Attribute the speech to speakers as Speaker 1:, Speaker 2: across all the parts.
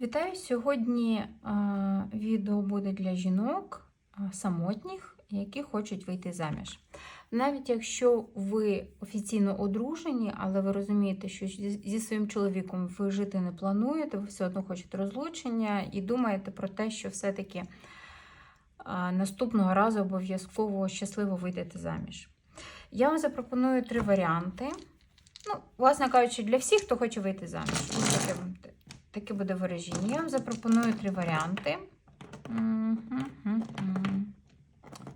Speaker 1: Вітаю! Сьогодні е, відео буде для жінок е, самотніх, які хочуть вийти заміж. Навіть якщо ви офіційно одружені, але ви розумієте, що зі своїм чоловіком ви жити не плануєте, ви все одно хочете розлучення і думаєте про те, що все-таки е, наступного разу обов'язково щасливо вийдете заміж. Я вам запропоную три варіанти. Ну, власне кажучи, для всіх, хто хоче вийти заміж. Ось таке, таке буде вираження. Я вам запропоную три варіанти.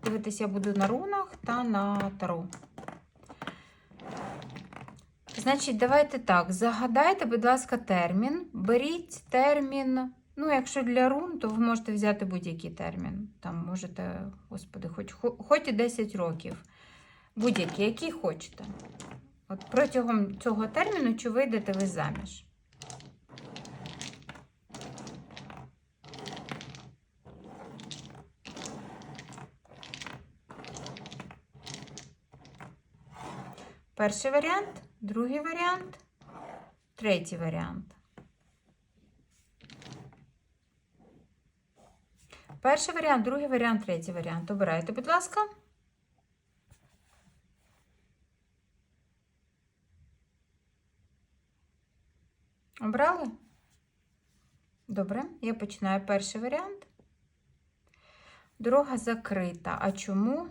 Speaker 1: Дивитись я буду на рунах та на таро. Значить, давайте так. Загадайте, будь ласка, термін. Беріть термін. Ну, якщо для рун, то ви можете взяти будь-який термін. Там можете, господи, хоч, хоч і 10 років. Будь-який, який хочете. От протягом цього терміну, чи вийдете ви заміж? Перший варіант, другий варіант, третій варіант. Перший варіант, другий варіант, третій варіант. Обирайте, будь ласка. Обрали? Добре, я починаю перший варіант. Дорога закрита. А чому?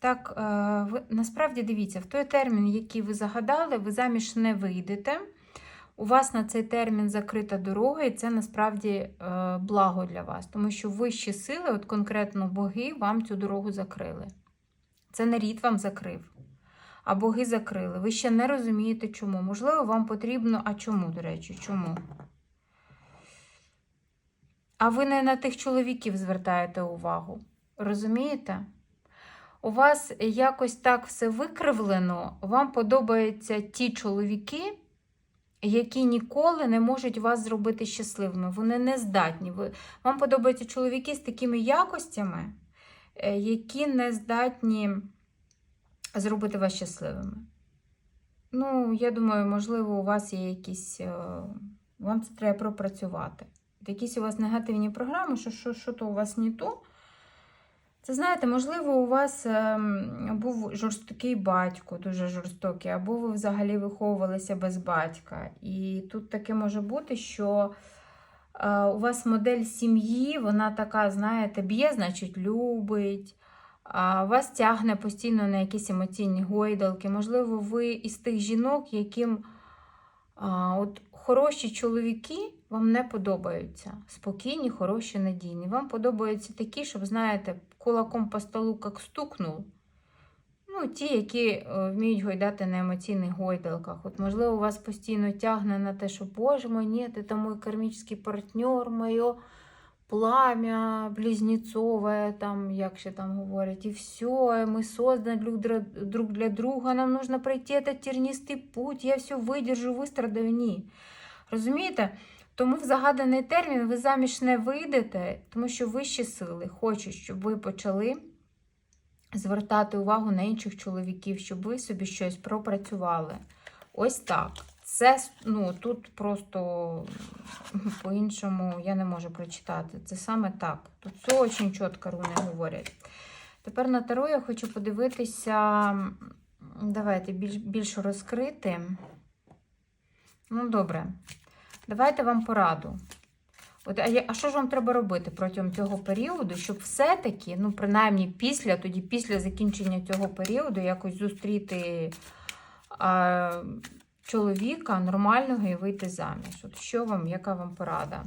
Speaker 1: Так, е, ви насправді дивіться, в той термін, який ви загадали, ви заміж не вийдете. У вас на цей термін закрита дорога, і це насправді е, благо для вас, тому що вищі сили, от конкретно боги, вам цю дорогу закрили. Це не рід вам закрив, а боги закрили. Ви ще не розумієте, чому. Можливо, вам потрібно. А чому, до речі, чому? А ви не на тих чоловіків звертаєте увагу. Розумієте? У вас якось так все викривлено, вам подобаються ті чоловіки, які ніколи не можуть вас зробити щасливими. Вони не здатні. Вам подобаються чоловіки з такими якостями, е, які не здатні зробити вас щасливими. Ну, я думаю, можливо, у вас є якісь. е, Вам це треба пропрацювати. Якісь у вас негативні програми, що, що, що то у вас не то. Це знаєте, можливо, у вас ем, був жорстокий батько, дуже жорстокий, або ви взагалі виховувалися без батька. І тут таке може бути, що е, у вас модель сім'ї, вона така, знаєте, б'є, значить, любить. Вас тягне постійно на якісь емоційні гойдалки. Можливо, ви із тих жінок, яким от хороші чоловіки вам не подобаються. Спокійні, хороші, надійні. Вам подобаються такі, щоб, знаєте, кулаком по столу як стукнув. Ну, ті, які е, вміють гойдати на емоційних гойдалках. От, можливо, вас постійно тягне на те, що, Боже мой, ні, це мій кармічний партнер, моє пламя близнецове, там, як ще там говорять, і все, ми создані друг, для друга, нам нужно пройти этот тернистий путь, я все видержу, вистрадаю. Ні. Розумієте? Тому в загаданий термін ви заміж не вийдете, тому що вищі сили хочуть, щоб ви почали звертати увагу на інших чоловіків, щоб ви собі щось пропрацювали. Ось так. Це ну, тут просто по-іншому я не можу прочитати. Це саме так. Тут все дуже чітко руни говорять. Тепер на Таро я хочу подивитися. Давайте більш, більш розкрити. Ну, добре. Давайте вам пораду. От, а, а що ж вам треба робити протягом цього періоду, щоб все-таки, ну, принаймні після, тоді після закінчення цього періоду, якось зустріти а, чоловіка нормального і вийти заміж? От що вам, яка вам порада?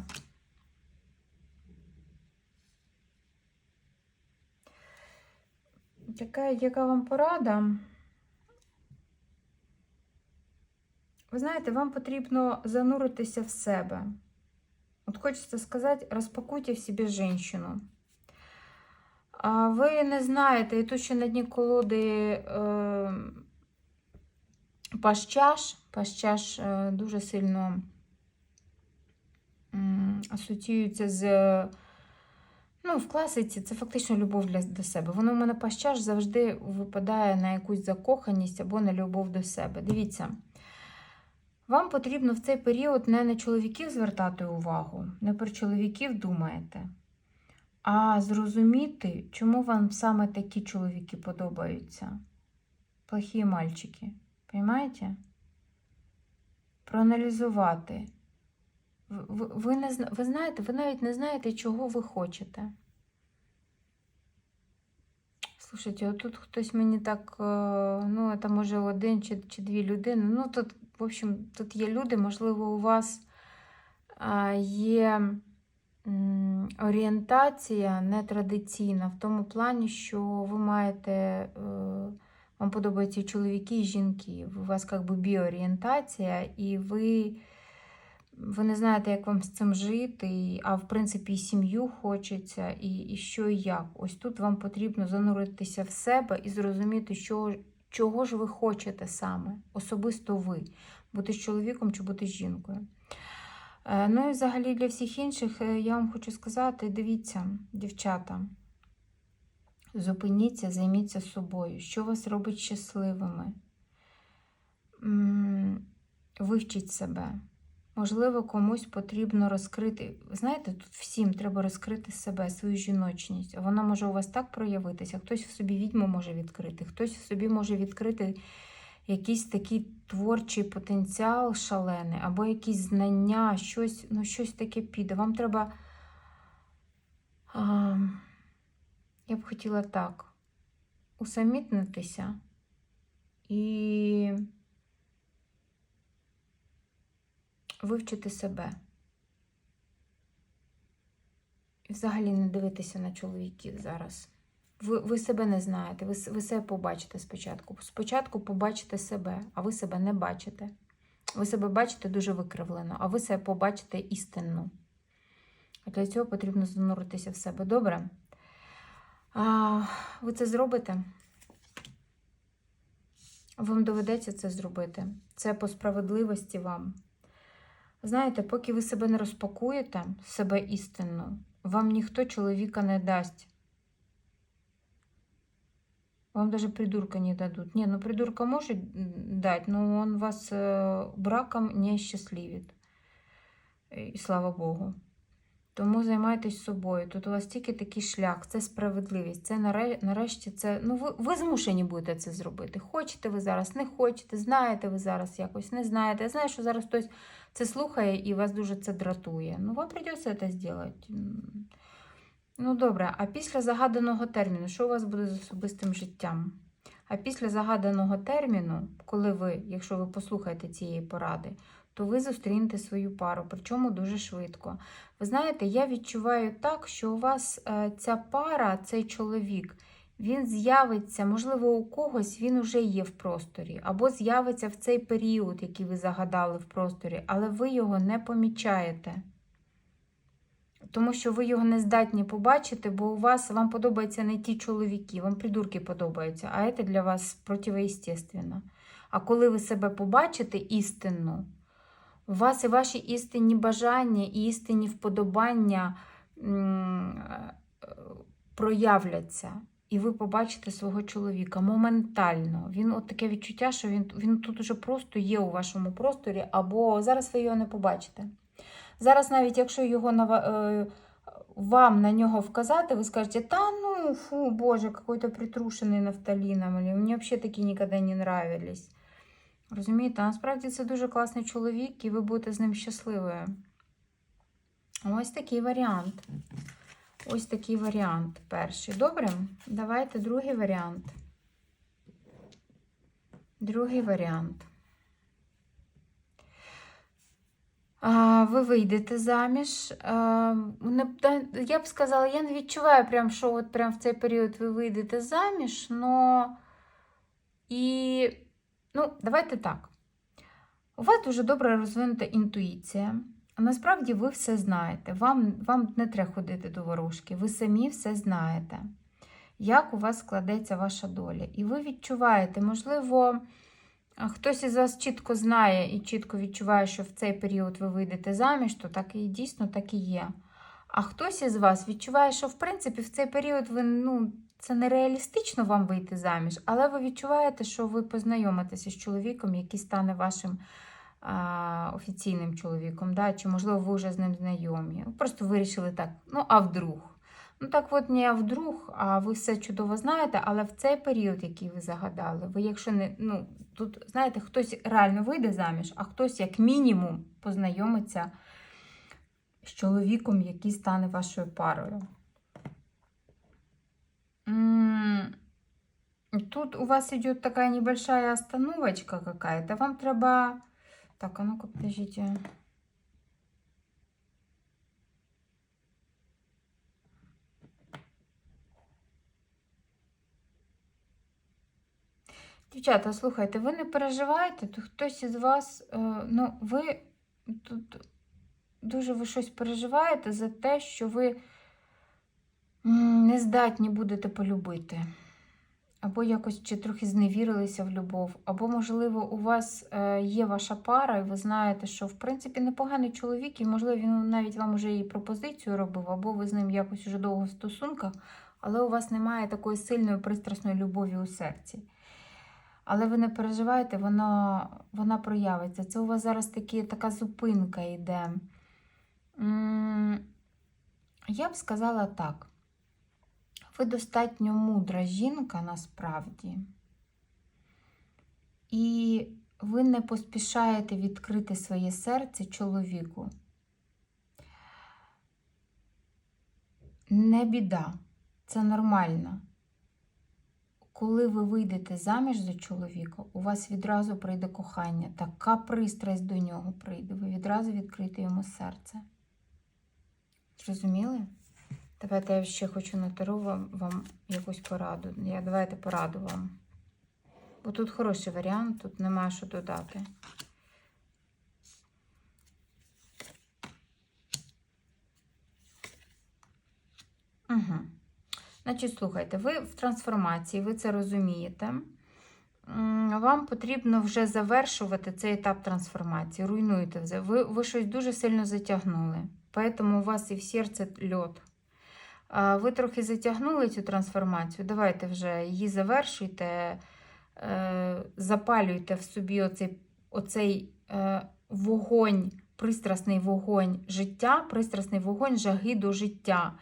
Speaker 1: Така, яка вам порада? Ви знаєте, вам потрібно зануритися в себе. От хочеться сказати, розпакуйте в собі жінку. А ви не знаєте, і тут ще на дні колоди е, пащаш. Пащаш е, дуже сильно асоціюється з. Ну, в класиці це фактично любов для, до себе. Воно в мене пащаш завжди випадає на якусь закоханість або на любов до себе. Дивіться. Вам потрібно в цей період не на чоловіків звертати увагу, не про чоловіків думаєте, а зрозуміти, чому вам саме такі чоловіки подобаються. Плохі мальчики. Понимаєте? Проаналізувати. Ви, ви, не, ви знаєте, ви навіть не знаєте, чого ви хочете. Слушайте, отут хтось мені так, е, ну, це може один чи, чи дві людини. Ну, тут, в общем, тут є люди, можливо, у вас є орієнтація нетрадиційна в тому плані, що ви маєте, е, вам подобаються і чоловіки, і жінки. У вас як би біорієнтація, і ви, ви не знаєте, як вам з цим жити, а в принципі і сім'ю хочеться, і, і що і як. Ось тут вам потрібно зануритися в себе і зрозуміти, що, чого ж ви хочете саме, особисто ви, бути з чоловіком чи бути жінкою. Е, Ну і взагалі для всіх інших е, я вам хочу сказати: дивіться, дівчата, зупиніться, займіться собою. Що вас робить щасливими? Вивчіть себе. Можливо, комусь потрібно розкрити. Знаєте, тут всім треба розкрити себе, свою жіночність. Вона може у вас так проявитися. Хтось в собі відьму може відкрити, хтось в собі може відкрити якийсь такий творчий потенціал шалений, або якісь знання, щось, ну, щось таке піде. Вам треба. А, я б хотіла так. Усамітнитися і вивчити себе. І взагалі не дивитися на чоловіків зараз. Ви, ви себе не знаєте, ви, ви себе побачите спочатку. Спочатку побачите себе, а ви себе не бачите. Ви себе бачите дуже викривлено, а ви себе побачите істинно. А для цього потрібно зануритися в себе. Добре? А, ви це зробите? Вам доведеться це зробити. Це по справедливості вам. Знаєте, поки ви себе не розпакуєте, себе істинно, вам ніхто чоловіка не дасть. Вам даже придурка не дадут. Не, ну придурка может дать, но он вас э, браком не счастливит. І слава Богу. Тому займайтесь собою. Тут у вас тільки такий шлях, це справедливість. Це нарешті це. Ну, ви, ви змушені будете це зробити. Хочете ви зараз, не хочете, знаєте ви зараз якось, не знаєте. Я знаю, що зараз хтось це слухає і вас дуже це дратує. Ну, вам придеться це зробити. Ну, добре, а після загаданого терміну, що у вас буде з особистим життям? А після загаданого терміну, коли ви, якщо ви послухаєте цієї поради, то ви зустрінете свою пару, причому дуже швидко. Ви знаєте, я відчуваю так, що у вас е, ця пара, цей чоловік, він з'явиться, можливо, у когось він уже є в просторі, або з'явиться в цей період, який ви загадали в просторі, але ви його не помічаєте. Тому що ви його не здатні побачити, бо у вас вам подобаються не ті чоловіки, вам придурки подобаються, а це для вас противоестественно. А коли ви себе побачите істинно, вас і ваші істинні бажання, і істинні вподобання е, проявляться. І ви побачите свого чоловіка моментально. Він от таке відчуття, що він, він тут уже просто є у вашому просторі, або зараз ви його не побачите. Зараз, навіть якщо його нава- е, вам на нього вказати, ви скажете, та ну, фу, боже, какой-то притрушений нафталіном, мені взагалі такі ніколи не нравились. Розумієте, насправді це дуже класний чоловік, і ви будете з ним щасливою. Ось такий варіант. Ось такий варіант перший. Добре, давайте другий варіант. Другий варіант. Ви вийдете заміж. Я б сказала, я не відчуваю, прям, що от прям в цей період ви вийдете заміж, но і ну, давайте так. У вас дуже добре розвинута інтуїція. Насправді ви все знаєте. Вам, вам не треба ходити до ворожки. Ви самі все знаєте, як у вас складеться ваша доля. І ви відчуваєте, можливо, хтось із вас чітко знає і чітко відчуває, що в цей період ви вийдете заміж, то так і дійсно так і є. А хтось із вас відчуває, що в принципі в цей період ви ну, це нереалістично вам вийти заміж, але ви відчуваєте, що ви познайомитеся з чоловіком, який стане вашим а, офіційним чоловіком, да? чи, можливо, ви вже з ним знайомі. Просто вирішили так, ну, а вдруг. Ну, так от не а вдруг, а ви все чудово знаєте, але в цей період, який ви загадали, ви, якщо не, ну, тут, знаєте, хтось реально вийде заміж, а хтось, як мінімум, познайомиться з чоловіком, який стане вашою парою. Тут у вас идет такая небольшая остановочка какая-то. Вам треба... Так, а ну-ка, подождите. Дівчата, слухайте, ви не переживайте, то хтось із вас, е, ну, ви тут дуже ви щось переживаєте за те, що ви не здатні будете полюбити. Або якось чи трохи зневірилися в любов, або, можливо, у вас е, є ваша пара, і ви знаєте, що в принципі непоганий чоловік, і, можливо, він навіть вам уже і пропозицію робив, або ви з ним якось уже довго в стосунках, але у вас немає такої сильної пристрасної любові у серці. Але ви не переживайте, вона, вона проявиться. Це у вас зараз такі, така зупинка йде. Я б сказала так. Ви достатньо мудра жінка насправді. І ви не поспішаєте відкрити своє серце чоловіку. Не біда, це нормально. Коли ви вийдете заміж за чоловіка, у вас відразу прийде кохання, така пристрасть до нього прийде. Ви відразу відкрите йому серце. Зрозуміли? Давайте я ще хочу натару вам, вам якусь пораду. Я, давайте пораду вам. Бо тут хороший варіант, тут немає що додати. Угу. Значить, слухайте, ви в трансформації, ви це розумієте. Вам потрібно вже завершувати цей етап трансформації. Руйнуєте. Ви, ви щось дуже сильно затягнули. Поэтому у вас і в серці льот. Ви трохи затягнули цю трансформацію. Давайте вже її завершуйте, е, запалюйте в собі оцей, оцей е, вогонь, пристрасний вогонь життя, пристрасний вогонь жаги до життя.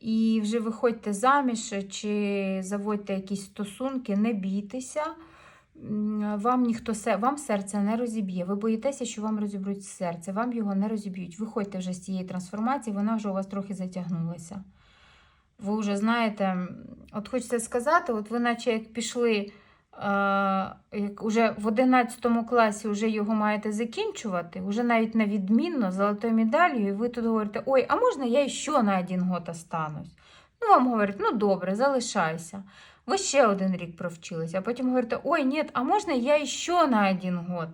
Speaker 1: І вже виходьте заміж чи заводьте якісь стосунки, не бійтеся. Вам ніхто вам серце не розіб'є. Ви боїтеся, що вам розіб'ють серце, вам його не розіб'ють. Виходьте вже з цієї трансформації, вона вже у вас трохи затягнулася. Ви вже знаєте, от хочеться сказати, от ви наче як пішли, е, як уже в 11 класі вже його маєте закінчувати, вже навіть на відмінно, золотою медаллю, і ви тут говорите, ой, а можна я ще на один год останусь? Ну, вам говорять, ну добре, залишайся. Ви ще один рік провчилися, а потім говорите, ой, ні, а можна я ще на один год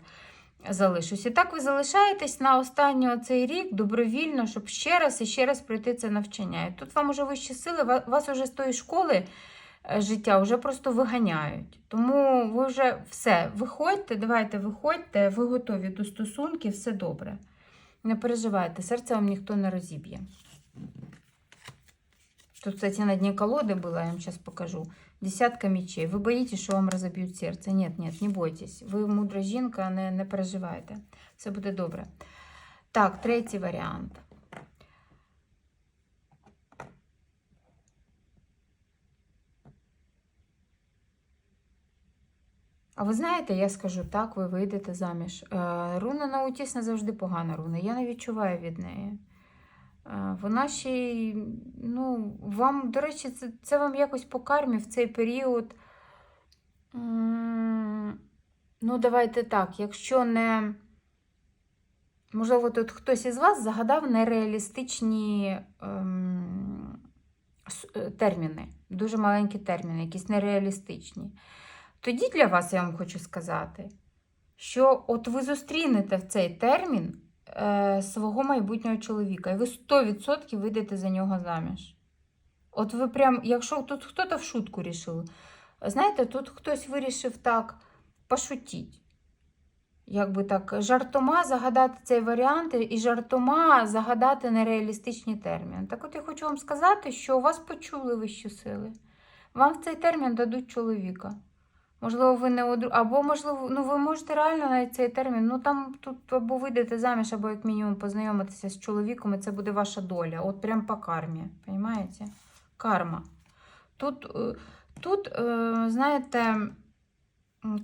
Speaker 1: залишусь? І так ви залишаєтесь на останній цей рік добровільно, щоб ще раз і ще раз пройти це навчання. І тут вам уже вищі сили, вас уже з тої школи е, життя вже просто виганяють. Тому ви вже все, виходьте, давайте виходьте, ви готові до стосунків, все добре. Не переживайте, серце вам ніхто не розіб'є. Тут, кстати, на дне колоды было, я вам сейчас покажу. Десятка мечей. Ви боїтесь, що вам розоб'ють серце. Ні, ні, не бойтесь. Ви мудра жінка, не, не переживайте. Все буде добре. Так, третій варіант. А ви знаєте, я скажу так, ви вийдете заміж. Е, Руна Наутіс не завжди погана руна. Я не відчуваю від неї. Вона ще й, ну, вам, до речі, це, це вам якось по кармі в цей період. Ну, давайте так, якщо не. Можливо, тут хтось із вас загадав нереалістичні ем, е, терміни, дуже маленькі терміни, якісь нереалістичні. Тоді для вас я вам хочу сказати, що от ви зустрінете в цей термін е, свого майбутнього чоловіка, і ви 100% вийдете за нього заміж. От ви прям, якщо тут хтось в шутку рішив, знаєте, тут хтось вирішив так пошутіть. Якби так, жартома загадати цей варіант і жартома загадати нереалістичні терміни. Так от я хочу вам сказати, що у вас почули вищі сили. Вам в цей термін дадуть чоловіка. Можливо, ви не одру... Або, можливо, ну ви можете реально навіть цей термін. Ну там тут або вийдете заміж, або як мінімум познайомитися з чоловіком, і це буде ваша доля. От прям по кармі. Понимаєте? Карма. Тут, е, тут е, знаєте,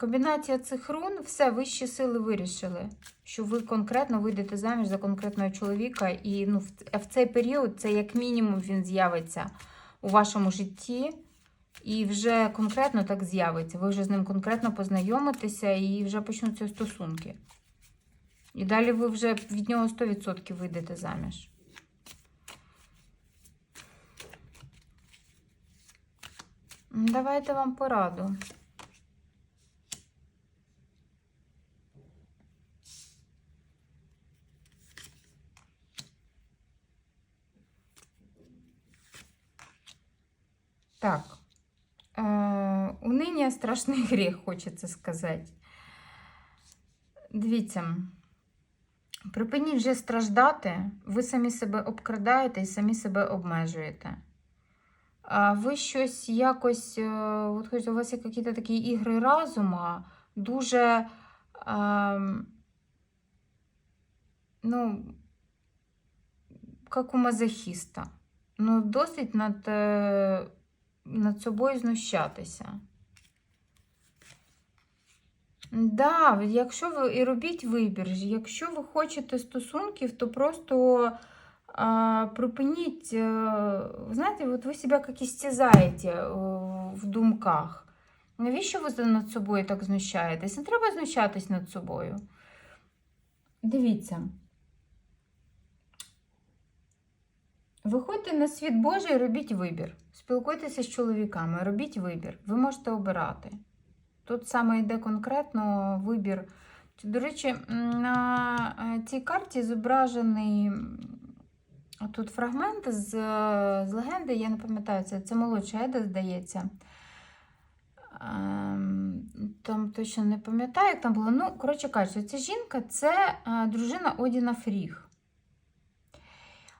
Speaker 1: комбінація цих рун, все, вищі сили вирішили, що ви конкретно вийдете заміж за конкретного чоловіка, і ну, в цей період це як мінімум він з'явиться у вашому житті. І вже конкретно так з'явиться. Ви вже з ним конкретно познайомитеся і вже почнуться стосунки. І далі ви вже від нього 100% вийдете заміж. Давайте вам пораду. Так. Уныние страшний гріх, хочеться сказати. Дивіться, припиніть вже страждати, ви самі себе обкрадаєте і самі себе обмежуєте. Ви щось якось, е, от хоч у вас є якісь такі ігри разума, дуже, ну, як у мазохіста. Ну, досить над, е, над собою знущатися. Да, якщо ви і робіть вибір, якщо ви хочете стосунків, то просто а, припиніть. е, Знаєте, от ви себе як істязаєте е, в думках. Навіщо ви над собою так знущаєтесь? Не треба знущатись над собою. Дивіться. Виходьте на світ Божий, робіть вибір. Спілкуйтеся з чоловіками, робіть вибір. Ви можете обирати. Тут саме йде конкретно вибір. До речі, на е, цій карті зображений тут фрагмент з, з легенди, я не пам'ятаю, це, це молодша Еда, здається. Ем, Там точно не пам'ятаю, як там було. Ну, коротше кажучи, ця жінка це е, дружина Одіна Фріг.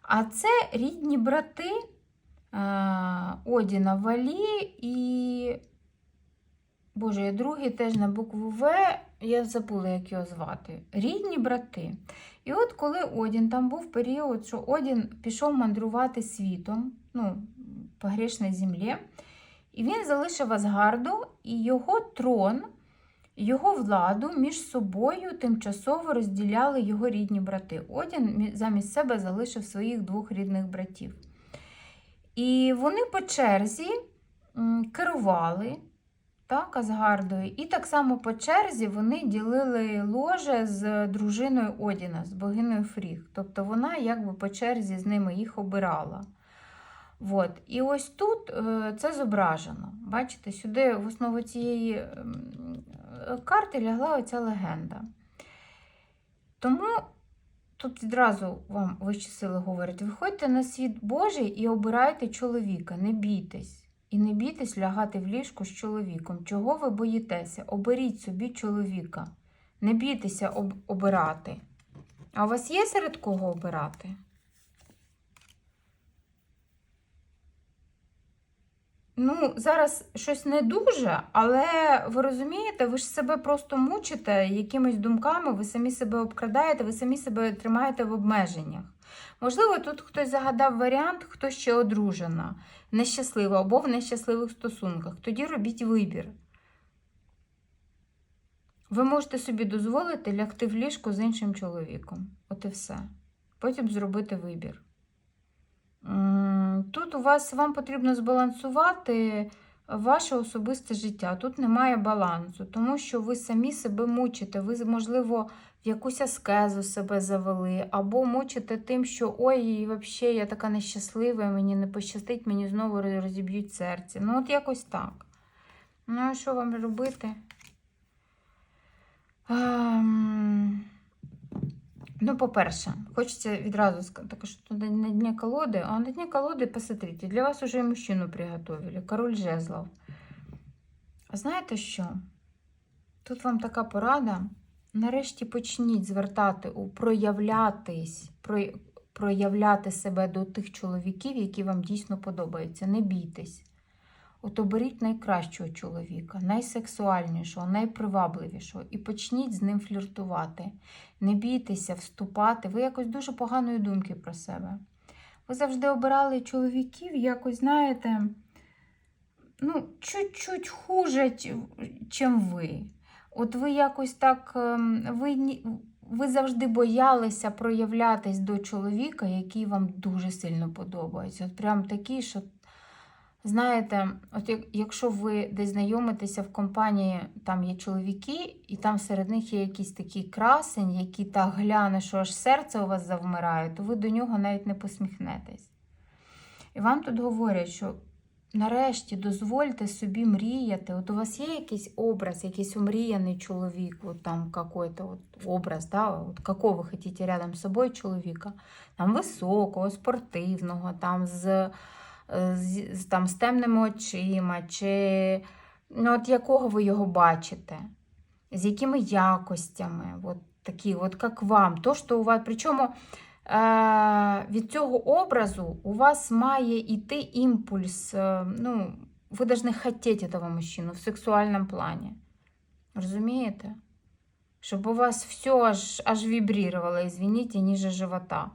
Speaker 1: А це рідні брати е, Одіна Валі і. Боже, другий теж на букву В, я забула, як його звати. Рідні брати. І от коли Одін, там був період, що Одін пішов мандрувати світом, ну, по грішній землі, і він залишив Асгарду, і його трон, його владу між собою тимчасово розділяли його рідні брати. Одін замість себе залишив своїх двох рідних братів. І вони по черзі керували так, Асгардою. І так само по черзі вони ділили ложе з дружиною Одіна, з богиною Фріг. Тобто вона якби по черзі з ними їх обирала. От. І ось тут е, це зображено. Бачите, сюди в основу цієї карти лягла оця легенда. Тому тут відразу вам вищі сили говорять: виходьте на світ Божий і обирайте чоловіка, не бійтесь. І не бійтесь лягати в ліжку з чоловіком. Чого ви боїтеся? Оберіть собі чоловіка. Не бійтеся об- обирати. А у вас є серед кого обирати? Ну, зараз щось не дуже, але ви розумієте, ви ж себе просто мучите якимись думками, ви самі себе обкрадаєте, ви самі себе тримаєте в обмеженнях. Можливо, тут хтось загадав варіант, хто ще одружена, нещаслива або в нещасливих стосунках. Тоді робіть вибір. Ви можете собі дозволити лягти в ліжко з іншим чоловіком. От і все. Потім зробити вибір. Тут у вас вам потрібно збалансувати ваше особисте життя. Тут немає балансу, тому що ви самі себе мучите. Ви, можливо, в якусь аскезу себе завели, або мучите тим, що ой, взагалі я така нещаслива, мені не пощастить, мені знову розіб'ють серце. Ну, от якось так. Ну, а що вам робити? Ем, Ну, по-перше, хочеться відразу сказати, що тут на дні колоди, а на дні колоди, посмотрите, для вас уже мужчину приготовили, король жезлов. А знаєте що? Тут вам така порада. Нарешті почніть звертати, проявлятись, про, проявляти себе до тих чоловіків, які вам дійсно подобаються. Не бійтесь. От оберіть найкращого чоловіка, найсексуальнішого, найпривабливішого і почніть з ним фліртувати. Не бійтеся вступати. Ви якось дуже поганої думки про себе. Ви завжди обирали чоловіків, якось, знаєте, ну, чуть-чуть хуже, чим ви. От ви якось так, ем, ви, ви завжди боялися проявлятись до чоловіка, який вам дуже сильно подобається. От прям такий, що, знаєте, от якщо ви десь знайомитеся в компанії, там є чоловіки, і там серед них є якийсь такий красень, який так гляне, що аж серце у вас завмирає, то ви до нього навіть не посміхнетесь. І вам тут говорять, що нарешті дозвольте собі мріяти. От у вас є якийсь образ, якийсь умріяний чоловік, от там какой-то от образ, да? от какого ви хотите рядом з собою чоловіка, там високого, спортивного, там з, з, з- там, з темними очима, чи ну, от якого ви його бачите, з якими якостями, от такі, от як вам, то, що у вас, причому е, від цього образу у вас має йти імпульс. е, Ну, ви повинні хотіти цього мужчину в сексуальному плані. Розумієте? Щоб у вас все аж, аж вібрировало, извините, ніже живота.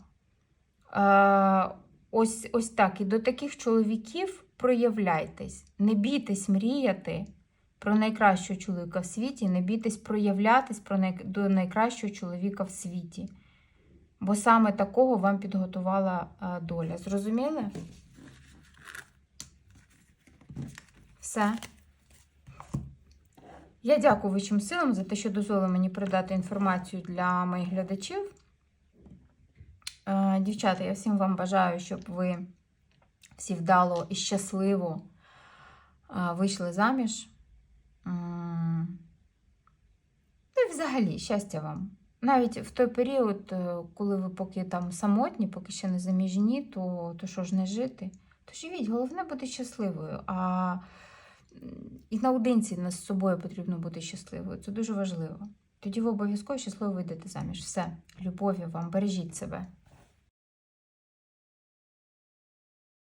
Speaker 1: Ось, ось так. І до таких чоловіків проявляйтесь. Не бійтесь мріяти про найкращого чоловіка в світі, не бійтесь проявлятись про най... до найкращого чоловіка в світі. Бо саме такого вам підготувала е, доля. Зрозуміли? Все. Я дякую вищим силам за те, що дозволили мені передати інформацію для моїх глядачів. Дівчата, я всім вам бажаю, щоб ви всі вдало і щасливо вийшли заміж. Й взагалі, щастя вам. Навіть в той період, е, коли ви поки там самотні, поки ще не заміжні, то, то що ж не жити? То живіть, головне бути щасливою. А і наодинці з собою потрібно бути щасливою. Це дуже важливо. Тоді ви обов'язково щасливо вийдете заміж. Все, любові вам, бережіть себе.